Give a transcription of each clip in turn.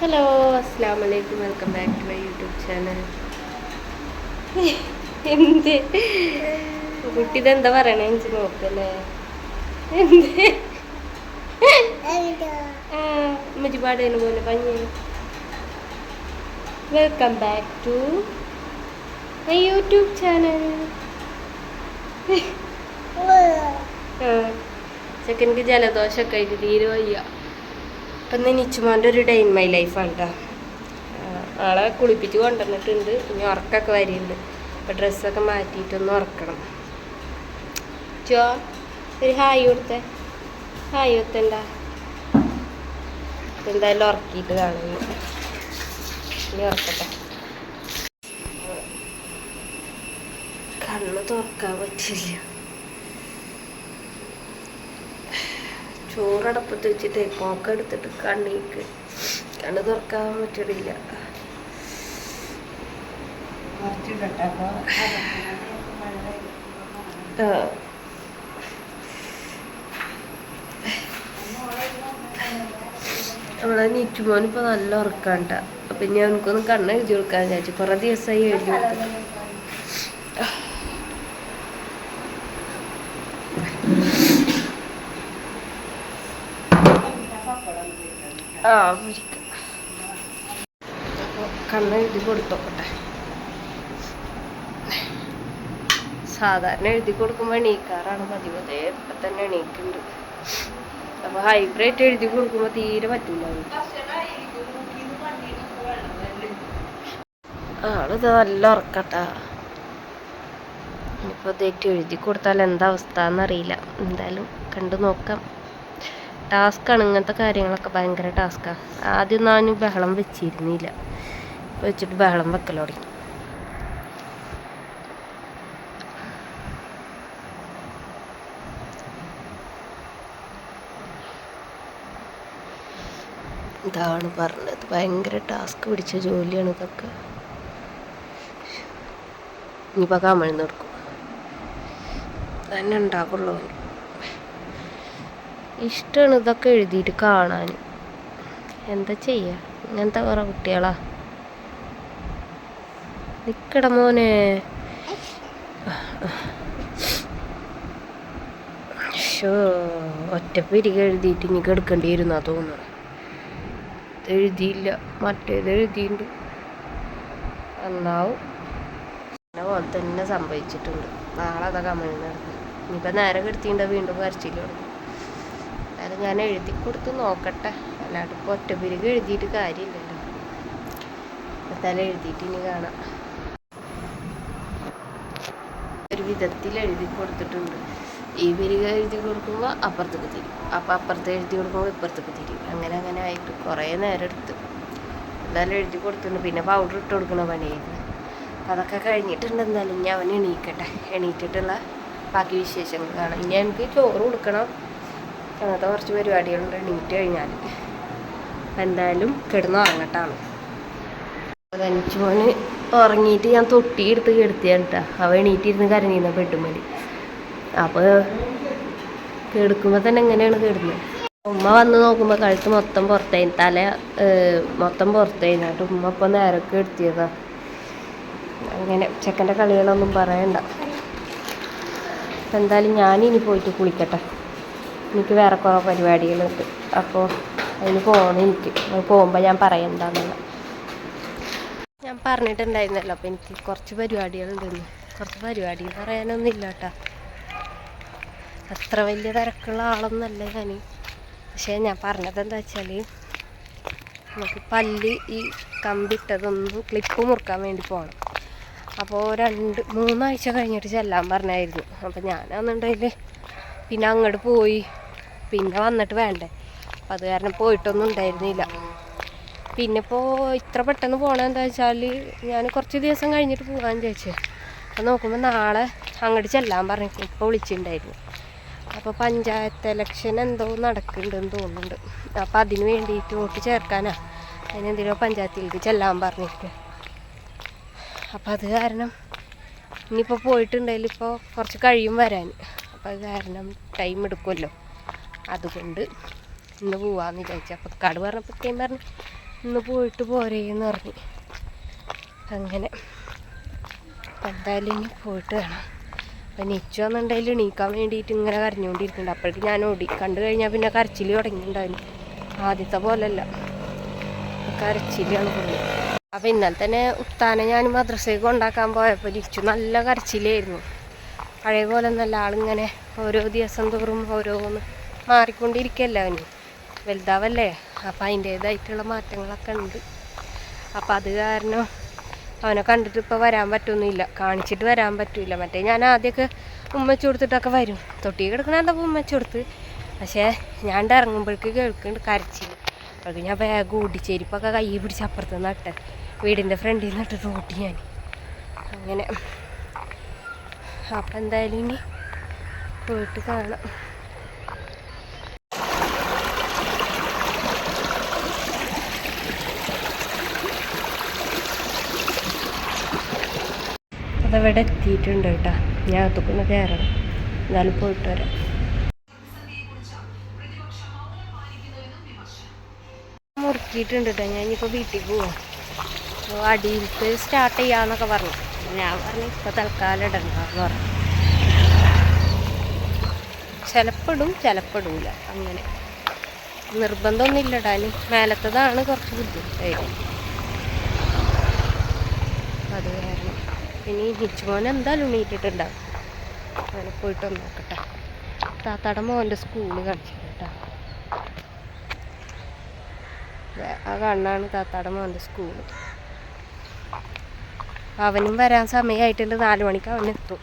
Hello അസ്സാം വലൈക്കും welcome back to my YouTube channel എന്ത്? കുട്ടി ഇതെന്താ പറയണേ? എനിക്ക് നോക്കല്ലേ. എന്ത്? ആ പാടേനു പോലെ പഞ്ഞ് welcome back to my YouTube channel second ജലദോഷമൊക്കെ ആയിട്ട് തീരെ വയ്യ. അപ്പം ഇന്ന് നിച്ചുമാന്റെ ഒരു ഡേ ഇൻ മൈ ലൈഫാണ് കേട്ടോ ആളെ കുളിപ്പിച്ച് കൊണ്ടുവന്നിട്ടുണ്ട്. ഇനി ഉറക്കമൊക്കെ വരുന്നുണ്ട് അപ്പം ഡ്രസ്സൊക്കെ മാറ്റിയിട്ടൊന്ന് ഉറക്കണം. ചോ ഒരു ഹായ് കൊടുത്തേ. ഹായ് കൊടുത്തണ്ട. എന്തായാലും ഉറക്കിയിട്ട് കാണും ഇനി. ഇനി ഉറക്കട്ടെ. കണ്ണ് തുറക്കാൻ പറ്റില്ല ചോറടപ്പത്ത് വെച്ചിട്ട് പോക്ക എടുത്തിട്ട് കണ്ണീക്ക്. കണ്ണു തുറക്കാൻ പറ്റണില്ല. ആ. നമ്മളെ നീറ്റുമോൻ ഇപ്പൊ നല്ല ഉറക്കാണ്ട അപ്പൊ അവനക്കൊന്ന് കണ്ണ് എഴുതി കൊടുക്കാൻ വിചാരിച്ചു. കൊറേ ദിവസമായി എഴുതി കൊടുത്തിട്ട്. കണ്ണ് എഴുതി കൊടുത്തോക്കട്ടെ. സാധാരണ എഴുതി കൊടുക്കുമ്പോൾ എണീക്കാറാണ് പതിവ്. അതേ ഇപ്പം തന്നെ എണീക്കുന്നുണ്ട്. അപ്പോൾ ഹൈബ്രേറ്റ് എഴുതി കൊടുക്കുമ്പോൾ തീരെ പറ്റില്ല. ആളിത് നല്ല ഉറക്കട്ടാ. ഇനിയിപ്പോൾ ഇതേറ്റ് എഴുതി കൊടുത്താൽ എന്താ അവസ്ഥ എന്നറിയില്ല. എന്തായാലും കണ്ടു നോക്കാം. ടാസ്ക്കാണ് ഇങ്ങനത്തെ കാര്യങ്ങളൊക്കെ ഭയങ്കര ടാസ്ക്കാണ് ആദ്യം ഞാൻ ബഹളം വെച്ചിരുന്നില്ല. വെച്ചിട്ട് ബഹളം വെക്കൽ തുടങ്ങി. ഇതാണ് പറഞ്ഞത്. ഭയങ്കര ടാസ്ക് പിടിച്ച ജോലിയാണ് ഇതൊക്കെ. ഇനിയിപ്പോൾ കമഴ്ന്ന് കൊടുക്കും തന്നെ ഉണ്ടാകുള്ളൂ അവന്. ഇഷ്ടമാണ് ഇതൊക്കെ എഴുതിയിട്ട് കാണാൻ. എന്താ ചെയ്യുക ഇങ്ങനത്തെ കുറേ കുട്ടികളാ. നിക്കട മോനെ. ഷോ ഒറ്റ പിരിക എഴുതിയിട്ട് ഇനി കെടുക്കേണ്ടി വരുന്നാ തോന്നുന്നു. എഴുതിയില്ല. മറ്റേത് എഴുതിയിട്ടുണ്ട് എന്നാവും. എന്നെ പോലെ തന്നെ സംഭവിച്ചിട്ടുണ്ട്. നാളെ അതൊക്കെ അമ്മ നടന്നു. നേരെ കെടുത്തിണ്ട് വീണ്ടും വരച്ചില്ല ഞാൻ എഴുതി കൊടുത്ത് നോക്കട്ടെ. അല്ലാണ്ട് ഇപ്പോൾ ഒറ്റ പിരിക എഴുതിയിട്ട് കാര്യമില്ലല്ലോ. എന്തായാലും എഴുതിയിട്ട് ഇനി കാണാം. ഒരു വിധത്തിൽ എഴുതി കൊടുത്തിട്ടുണ്ട്. ഈ പിരിക എഴുതി കൊടുക്കുമ്പോൾ അപ്പുറത്തേക്ക് തിരി അപ്പം അപ്പുറത്ത് എഴുതി കൊടുക്കുമ്പോൾ ഇപ്പുറത്തേക്ക് തിരിയും. അങ്ങനെ അങ്ങനെ ആയിട്ട് കുറേ നേരം എടുത്ത്. എന്തായാലും എഴുതി കൊടുത്തിട്ടുണ്ട്. പിന്നെ പൗഡർ ഇട്ട് കൊടുക്കണ പണിയായിരുന്നു അതൊക്കെ കഴിഞ്ഞിട്ടുണ്ട്. എന്തായാലും ഇനി അവൻ എണീക്കട്ടെ. എണീറ്റിട്ടുള്ള ബാക്കി വിശേഷങ്ങൾ കാണാം. ഇനി എനിക്ക് ചോറ് കൊടുക്കണം. അങ്ങനത്തെ കുറച്ച് പരിപാടികളുണ്ട് എണീറ്റ് കഴിഞ്ഞാൽ എന്തായാലും കിടന്ന് ഉറങ്ങട്ടാണ്. അഞ്ചു മോന് ഉറങ്ങിയിട്ട് ഞാൻ തൊട്ടി എടുത്ത് കിടത്തിയാണ് കേട്ടോ അവ എണീറ്റിരുന്ന് കരഞ്ഞിരുന്ന പെട്ടുമതി അപ്പോൾ കിടക്കുമ്പോൾ തന്നെ എങ്ങനെയാണ് കിടന്നത്? ഉമ്മ വന്ന് നോക്കുമ്പോൾ കഴുത്ത് മൊത്തം പുറത്തായി. തല മൊത്തം പുറത്തായി. എന്നിട്ട് ഉമ്മ ഇപ്പം നേരൊക്കെ എടുത്തിയതാ അങ്ങനെ ചെക്കന്റെ കളികളൊന്നും പറയണ്ട. എന്തായാലും ഞാനിനി പോയിട്ട് കുളിക്കട്ടെ. എനിക്ക് വേറെ കുറേ പരിപാടികളുണ്ട്. അപ്പോൾ അതിന് പോകണം എനിക്ക്. പോകുമ്പോൾ ഞാൻ പറയാം എന്താണെന്നുള്ള ഞാൻ പറഞ്ഞിട്ടുണ്ടായിരുന്നല്ലോ അപ്പോൾ എനിക്ക് കുറച്ച് പരിപാടികളുണ്ടെന്ന്. കുറച്ച് പരിപാടി പറയാനൊന്നും ഇല്ല കേട്ടോ. അത്ര വലിയ തിരക്കുള്ള ആളൊന്നല്ല ഞാൻ. പക്ഷേ ഞാൻ പറഞ്ഞത് എന്താ വെച്ചാൽ നമുക്ക് പല്ല് ഈ കമ്പിട്ടതൊന്ന് ക്ലിപ്പ് മുറുക്കാൻ വേണ്ടി പോകണം അപ്പോൾ രണ്ട് മൂന്നാഴ്ച കഴിഞ്ഞിട്ട് ചെല്ലാൻ പറഞ്ഞായിരുന്നു. അപ്പോൾ ഞാനാണെന്നുണ്ടെങ്കിൽ പിന്നെ അങ്ങോട്ട് പോയി പിന്നെ വന്നിട്ട് വേണ്ടേ? അപ്പം അത് കാരണം പോയിട്ടൊന്നും ഉണ്ടായിരുന്നില്ല. പിന്നെ ഇപ്പോൾ ഇത്ര പെട്ടെന്ന് പോകണത് എന്താ വെച്ചാൽ ഞാൻ കുറച്ച് ദിവസം കഴിഞ്ഞിട്ട് പോകാൻ ചോദിച്ചു അപ്പം നോക്കുമ്പോൾ നാളെ അങ്ങോട്ട് ചെല്ലാൻ പറഞ്ഞു. ഇപ്പോൾ വിളിച്ചിട്ടുണ്ടായിരുന്നു. അപ്പോൾ പഞ്ചായത്ത് ഇലക്ഷൻ എന്തോ നടക്കുന്നുണ്ടെന്ന് തോന്നുന്നുണ്ട്. അപ്പോൾ അതിന് വേണ്ടിയിട്ട് വോട്ട് ചേർക്കാനാ. അതിനെന്തിനോ പഞ്ചായത്തിലേക്ക് ചെല്ലാൻ പറഞ്ഞിട്ട് അപ്പം അത് കാരണം ഇനിയിപ്പോൾ പോയിട്ടുണ്ടെങ്കിൽ ഇപ്പോൾ കുറച്ച് കഴിയും വരാൻ. അപ്പോൾ അത് കാരണം ടൈം എടുക്കുമല്ലോ അതുകൊണ്ട് ഇന്ന് പോവാന്ന് വിചാരിച്ചു. അപ്പോൾ കാട് പറഞ്ഞപ്പോഴത്തേക്കും പറഞ്ഞു ഇന്ന് പോയിട്ട് പോരേന്ന് പറഞ്ഞു. അങ്ങനെ. എന്തായാലും ഇനി പോയിട്ട് വേണം. അപ്പം നെച്ചു എന്നുണ്ടെങ്കിൽ എണീക്കാൻ വേണ്ടിയിട്ട് ഇങ്ങനെ കരഞ്ഞുകൊണ്ടിരിക്കുന്നുണ്ട് അപ്പോഴേക്ക് ഞാൻ ഓടി. കണ്ടു കഴിഞ്ഞാൽ പിന്നെ കരച്ചിൽ തുടങ്ങിയിട്ടുണ്ടായിരുന്നു. ആദ്യത്തെ പോലല്ല. കരച്ചിലാണ് പുള്ളി. അപ്പം ഇന്നലെ തന്നെ ഉത്താനെ ഞാൻ മദ്രസയ്ക്ക് കൊണ്ടാക്കാൻ പോയപ്പോൾ ലിച്ചു നല്ല കരച്ചിലായിരുന്നു. പഴയ പോലെ നല്ല ആളിങ്ങനെ ഓരോ ദിവസം തോറും ഓരോന്ന് മാറിക്കൊണ്ടിരിക്കുകയല്ല അവന്? വലുതാവല്ലേ? അപ്പം അതിന്റേതായിട്ടുള്ള മാറ്റങ്ങളൊക്കെ ഉണ്ട്. അപ്പം അത് കാരണം അവനെ കണ്ടിട്ട് ഇപ്പോൾ വരാൻ പറ്റൊന്നുമില്ല. കാണിച്ചിട്ട് വരാൻ പറ്റില്ല മറ്റേ ഞാൻ ആദ്യമൊക്കെ ഉമ്മച്ചു കൊടുത്തിട്ടൊക്കെ വരും. തൊട്ടി കിടക്കണ എന്താ ഉമ്മച്ചു കൊടുത്ത്? പക്ഷേ ഞാൻ ഇറങ്ങുമ്പോഴേക്ക് കേൾക്കുന്നുണ്ട് കരച്ചിൽ. അപ്പോഴേക്ക് ഞാൻ ബാഗ് ഓടിച്ചേരിപ്പൊക്കെ കൈ പിടിച്ച് അപ്പുറത്ത് നട്ടെ. വീടിന്റെ ഫ്രണ്ടിൽ നട്ടിട്ട് ഓട്ടി ഞാൻ. അങ്ങനെ. അപ്പം എന്തായാലും ഇനി പോയിട്ട് കാണാം. അതവിടെ എത്തിയിട്ടുണ്ട് കേട്ടോ. ഞാൻ അതൊക്കൊന്ന് കയറണം. എന്നാലും പോയിട്ട് വരാം. മുറുക്കിയിട്ടുണ്ട് കേട്ടോ. ഞാൻ ഇനിയിപ്പോൾ വീട്ടിൽ പോവാം. അപ്പോൾ സ്റ്റാർട്ട് ചെയ്യാന്നൊക്കെ പറഞ്ഞു. ഞാൻ പറഞ്ഞു ഇപ്പോൾ തൽക്കാലം ഇടണ്ടെന്ന് പറഞ്ഞു. ചിലപ്പോൾ ഇടും അങ്ങനെ. നിർബന്ധമൊന്നുമില്ല ഇടാനും മേലത്തതാണ് കുറച്ച് ബുദ്ധിമുട്ടായിരുന്നു അത് ഇനി ഹിച്ചുമോൻ എന്തായാലും ഉണീറ്റിട്ടുണ്ടാവും അങ്ങനെ പോയിട്ട് നോക്കട്ടെ. താത്താടെ മോന്റെ സ്കൂൾ കാണിച്ചു കേട്ടോ ആ കണ്ണാണ് താത്താടെ മോന്റെ സ്കൂൾ. അവനും വരാൻ സമയമായിട്ടുണ്ട് നാല് മണിക്ക് അവൻ എത്തും.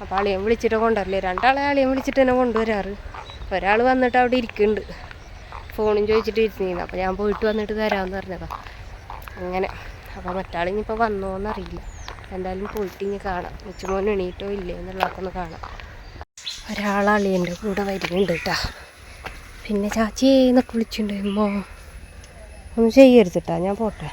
അപ്പോൾ അളിയൻ വിളിച്ചിട്ട് കൊണ്ടുവരില്ലേ? രണ്ടാളെ അളിയൻ വിളിച്ചിട്ട് തന്നെ കൊണ്ടുവരാറ്. ഒരാൾ വന്നിട്ട് അവിടെ ഇരിക്കുന്നുണ്ട്. ഫോണും ചോദിച്ചിട്ട് ഇരുന്നിരുന്നു അപ്പോൾ ഞാൻ പോയിട്ട് വന്നിട്ട് തരാമെന്ന് പറഞ്ഞതാ. അങ്ങനെ. അപ്പോൾ മറ്റാളിനിപ്പോൾ വന്നോന്നറിയില്ല. എന്തായാലും പോയിട്ട് ഇനി കാണാം. ഉച്ചമോൻ എണീറ്റോ ഇല്ലേ എന്നുള്ളതൊക്കെ ഒന്ന് കാണാം. ഒരാളാളി എന്റെ കൂടെ വരുന്നുണ്ട് കേട്ടാ പിന്നെ ചാച്ചി എന്നൊക്കെ വിളിച്ചിട്ടുണ്ടോ. ഒന്ന് ചെയ്യരുത് കേട്ടാ ഞാൻ പോട്ടെ.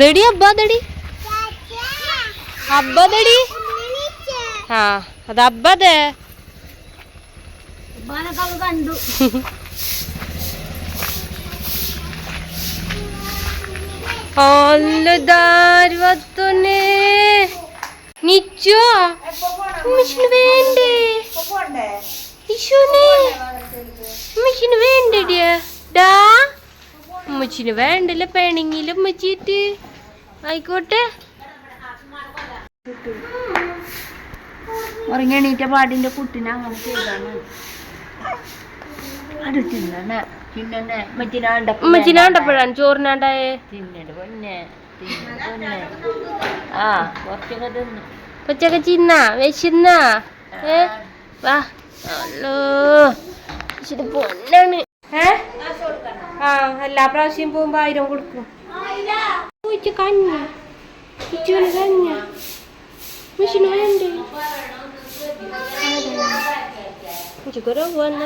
ദടി അബ്ബാദടി അബ്ബാദടി ആ അത് അബ്ബാദേ കണ്ടു. അല്ലതാരുവത്തൊന്നെ നിച്ചോ മിഷിന് വേണ്ടേ? ഇഷുനെ മിഷിന് വേണ്ടടിയ ഡാ. ഉമ്മച്ചിന് വേണ്ടല്ല പെണിങ്ങിലും ഉമ്മച്ചിട്ട്. ആയിക്കോട്ടെ. ഉറങ്ങിണീറ്റ പാടിന്റെ കുട്ടിനെ അങ്ങനെ ചെയ്താണ്. അത് തിന്നണ. പിന്നെ മറ്റിനാണ്ട ഉമ്മച്ചിനാണ്ടപ്പോഴാണ് ചോറിനാണ്ടായേ? തിന്നട് പൊന്നെ. പൊന്നെ. ആ കുറച്ചൊക്കെ തിന്നു. കൊച്ചൊക്കെ ചിന്ന? വിശന്ന? ഏ? വാ. അല്ലോ പൊന്നാണ്. ഏ? ആ എല്ലാ പ്രാവശ്യം പോകുമ്പോ ആയിരം കൊടുക്കും. കഞ്ഞ കഞ്ഞ വേണ്ടേ ഇച്ചുക്കൊരു വന്ന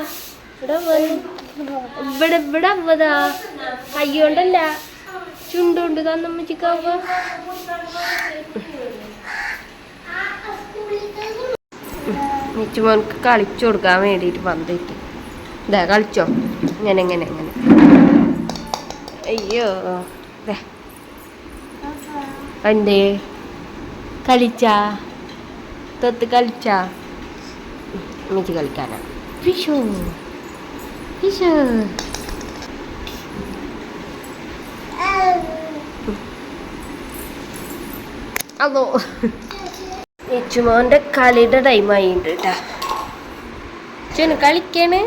ഇവിടെ ഇവിടെ അവതാ കയ്യോണ്ടല്ല. ചുണ്ടുകൊണ്ട് തന്നമ്മച്ചിക്കാവ മിച്ചുമോൻക്ക് കളിച്ചു കൊടുക്കാൻ വേണ്ടിയിട്ട് വന്നിട്ട്. ഇതാ കളിച്ചോ. ഇങ്ങനെ ഇങ്ങനെ ഇങ്ങനെ. അയ്യോ. എന്തേ? കളിച്ചാ? തൊത്ത് കളിച്ചാ? എനിക്ക് കളിക്കാനാണ് വിഷു വിഷു അതോ. യച്ചുമോന്റെ കളിയുടെ ടൈമായിട്ടുണ്ട് കേട്ടാ ചുന് കളിക്കാണ്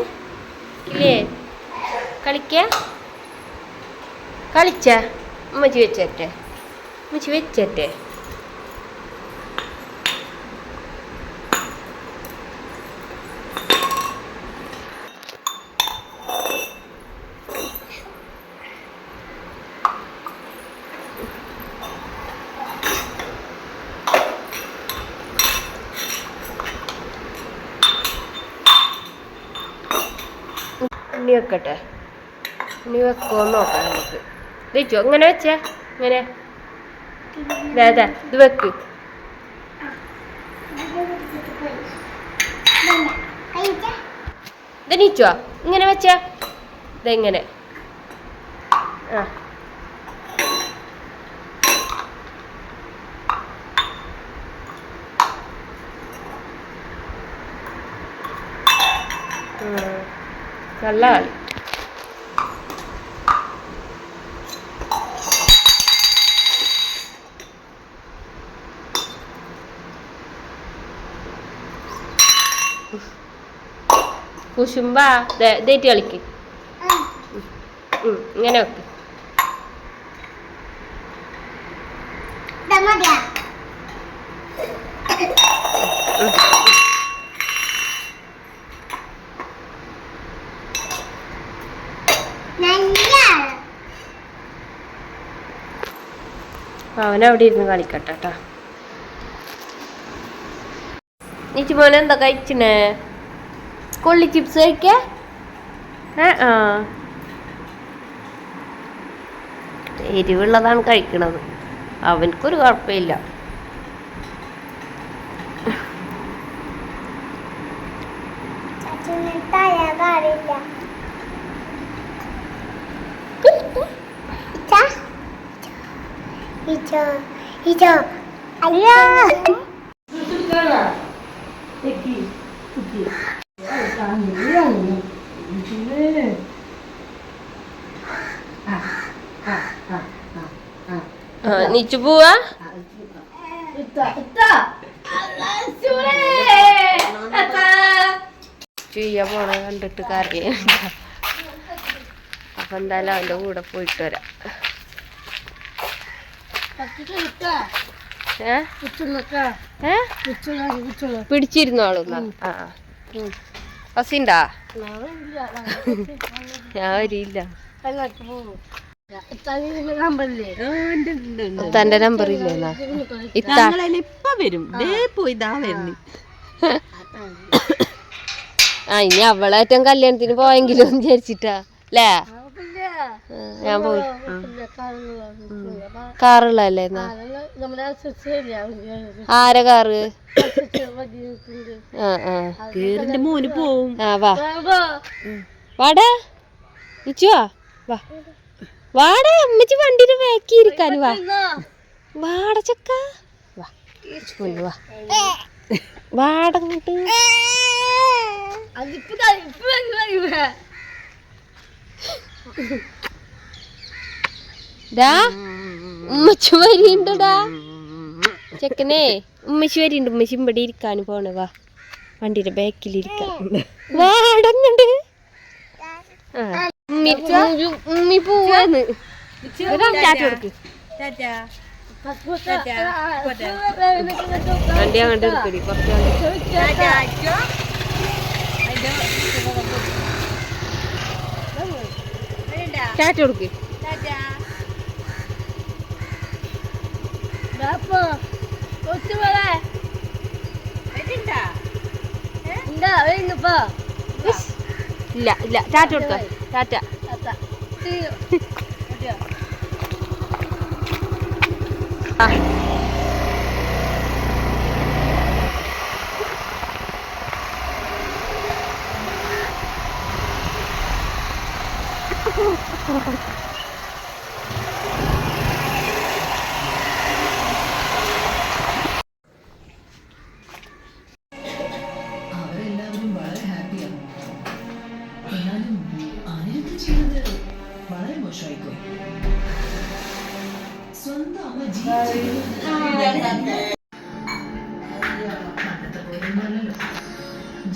ഇല്ലേ? കളിക്ക? കളിച്ച? അമ്മച്ചി വെച്ചേറ്റെ അമ്മച്ചി വെച്ചേറ്റെ ഉണ്ണി വെക്കട്ടെ. ഇനി വെക്കുമോ നോക്കാം നമുക്ക്. വെച്ചു ഇങ്ങനെ വെച്ചേ? ഇങ്ങനെ. ദേ, ഇത് വെക്ക്. ഇത് നീച്ചോ ഇങ്ങനെ വെച്ചാ? ഇതെങ്ങനെ ആ ഉം. നല്ല കളി കുശുമ്പ ഇതേറ്റ് കളിക്ക്. ഇങ്ങനെ വെക്ക്. അവനവിടെ ഇരുന്ന് കളിക്കട്ടെ കേട്ടാ നീച്ചു മോനെ എന്താ കഴിച്ചണേ കൊള്ളി ചിപ്സ് കഴിക്ക ആ എരിവുള്ളതാണ് കഴിക്കണത് അവനക്കൊരു കുഴപ്പമില്ല നീച്ചു പോവാ? ചെയ്യാൻ പോണ കണ്ടിട്ട് കറിയ അപ്പൊ എന്തായാലും അവന്റെ കൂടെ പോയിട്ട് വരാം. പിടിച്ചിരുന്നോളൂ എന്നാ. ആ ബസ്സിണ്ടാ ഞാൻ വരില്ല തന്റെ നമ്പർ ഇല്ലേ ഇപ്പൊ വരും. വരുന്നു. ആ ഇനി അവളേറ്റം കല്യാണത്തിന് പോയെങ്കിലും വിചാരിച്ചിട്ടാ. അല്ലേ ഞാൻ പോയി. കാറുള്ളല്ലേ എന്നാ ആരെ കാറ്? ആ ആ. കേറിന്റെ മോന് പോവും. ആ വാ. വാടാ. ഇച്ചുവാ വാ. വാടാ അമ്മച്ചി വണ്ടിയിൽ വേക്കിയിരിക്കാൻ ഇരിക്കാൻ വാ. വാട ചക്ക. വാ വാ. പൊന്നു അതിപ്പോ അങ്ങോട്ട് ഡാ ഉമ്മച്ചി വരിണ്ടടാ ചെക്കനെ. ഉമ്മച്ചി വരിണ്ട് ഉമ്മച്ചി ഇവിടെ ഇരിക്കാൻ പോണ. വാ. വണ്ടിയുടെ ബാക്കിൽ ഇരിക്കാൻ വാടങ്ങണ്ട് ആ ഉമ്മി പോവാന്ന് ചാറ്റ് കൊടുക്ക്. വണ്ടി അങ്ങോട്ട് എടുക്കടി കുറച്ച് ചാറ്റ് കൊടുക്ക്. ഇല്ല ഇല്ല. ടാറ്റ കൊടുക്ക ടാറ്റ. ആ.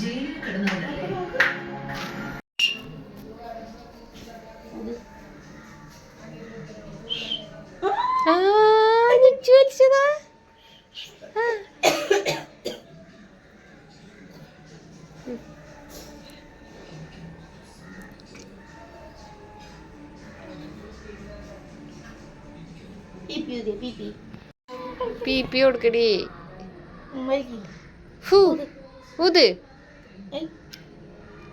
ജയിലിൽ ആ. P P കൊടുക്കടി. ഊത്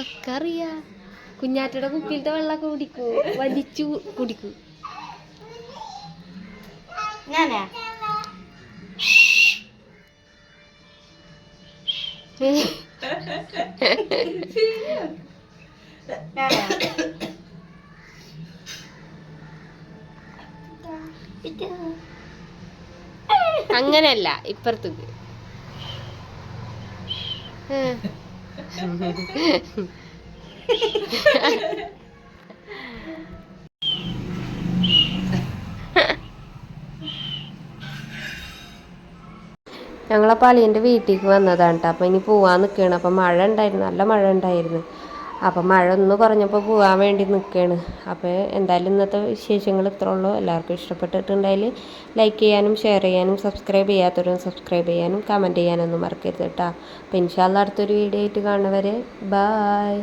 അക്കറിയാ കുഞ്ഞാറ്റയുടെ കുപ്പിയിലത്തെ വെള്ളമൊക്കെ കുടിക്കൂ. വലിച്ചു കുടിക്കൂ. ഞാനാ? അങ്ങനെയല്ല ഇപ്പുറത്തേക്ക്. ഞങ്ങളപ്പോൾ അളിയന്റെ വീട്ടിലേക്ക് വന്നതാണ് കേട്ടോ അപ്പോൾ ഇനി പോവാൻ നിൽക്കുകയാണ് അപ്പോൾ മഴ ഉണ്ടായിരുന്നു. നല്ല മഴ ഉണ്ടായിരുന്നു. അപ്പോൾ മഴ ഒന്ന് കുറഞ്ഞപ്പോൾ പോകാൻ വേണ്ടി നിൽക്കുകയാണ് അപ്പോൾ എന്തായാലും ഇന്നത്തെ വിശേഷങ്ങൾ ഇത്ര ഉള്ളൂ. എല്ലാവർക്കും ഇഷ്ടപ്പെട്ടിട്ടുണ്ടെങ്കിൽ ലൈക്ക് ചെയ്യാനും ഷെയർ ചെയ്യാനും സബ്സ്ക്രൈബ് ചെയ്യാത്തവരും സബ്സ്ക്രൈബ് ചെയ്യാനും കമന്റ് ചെയ്യാനൊന്നും മറക്കരുത് കേട്ടോ. അപ്പോൾ ഇൻഷാല്ല അടുത്തൊരു വീഡിയോ ആയിട്ട് കാണുന്നവരെ ബായ്